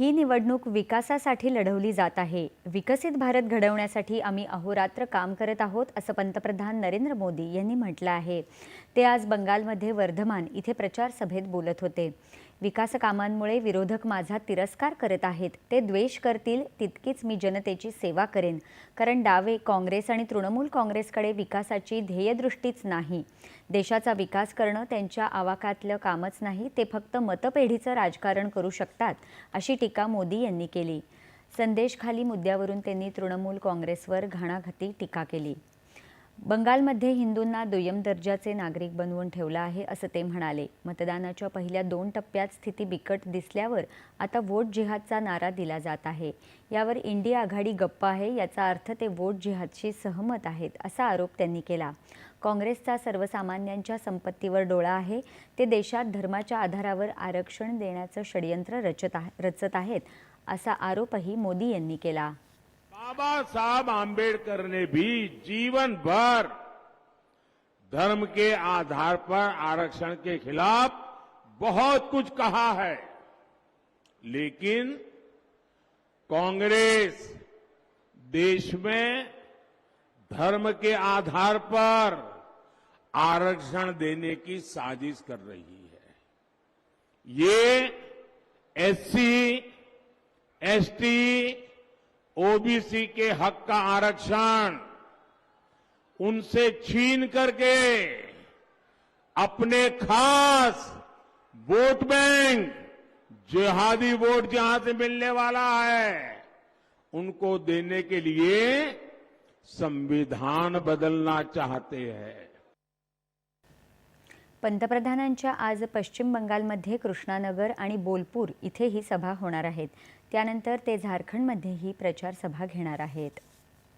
ही निवडणूक विकासासाठी लढवली जात आहे. विकसित भारत घडवण्यासाठी आम्ही अहोरात्र काम करत आहोत असं पंतप्रधान नरेंद्र मोदी यांनी म्हटलं आहे. ते आज बंगालमध्ये वर्धमान इथे प्रचार सभेत बोलत होते. विकास कामांमुळे विरोधक माझा तिरस्कार करत आहेत. ते द्वेष करतील तितकीच मी जनतेची सेवा करेन. कारण डावे काँग्रेस आणि तृणमूल काँग्रेसकडे विकासाची ध्येयदृष्टीच नाही. देशाचा विकास करणं त्यांच्या आवाकातलं कामच नाही ते फक्त मतपेढीचं राजकारण करू शकतात अशी टीका मोदी यांनी केली. संदेशखाली मुद्द्यावरून त्यांनी तृणमूल काँग्रेसवर घाणाघाती टीका केली. बंगालमध्ये हिंदूंना दुय्यम दर्जाचे नागरिक बनवून ठेवलं आहे असं ते म्हणाले. मतदानाच्या पहिल्या दोन टप्प्यात स्थिती बिकट दिसल्यावर आता वोट जिहादचा नारा दिला जात आहे. यावर इंडिया आघाडी गप्प आहे याचा अर्थ ते वोट जिहादशी सहमत आहेत असा आरोप त्यांनी केला. काँग्रेसचा सर्वसामान्यांच्या संपत्तीवर डोळा आहे ते देशात धर्माच्या आधारावर आरक्षण देण्याचं षडयंत्र रचत आहे रचत आहेत असा आरोपही मोदी यांनी केला. बाबा साहब आम्बेडकर ने भी जीवन भर धर्म के आधार पर आरक्षण के खिलाफ बहुत कुछ कहा है। लेकिन कांग्रेस देश में धर्म के आधार पर आरक्षण देने की साजिश कर रही है। ये एससी, एसटी ओबीसी के हक का आरक्षण, उनसे छीन करके अपने खास वोट बैंक, जिहादी वोट जहाँ से मिलने वाला है, उनको देने के लिए संविधान बदलना चाहते हैं। पंतप्रधानांच्या आज पश्चिम बंगालमध्ये कृष्णानगर आणि बोलपूर इथेही सभा होणार आहेत. त्यानंतर ते झारखंडमध्येही प्रचार सभा घेणार आहेत.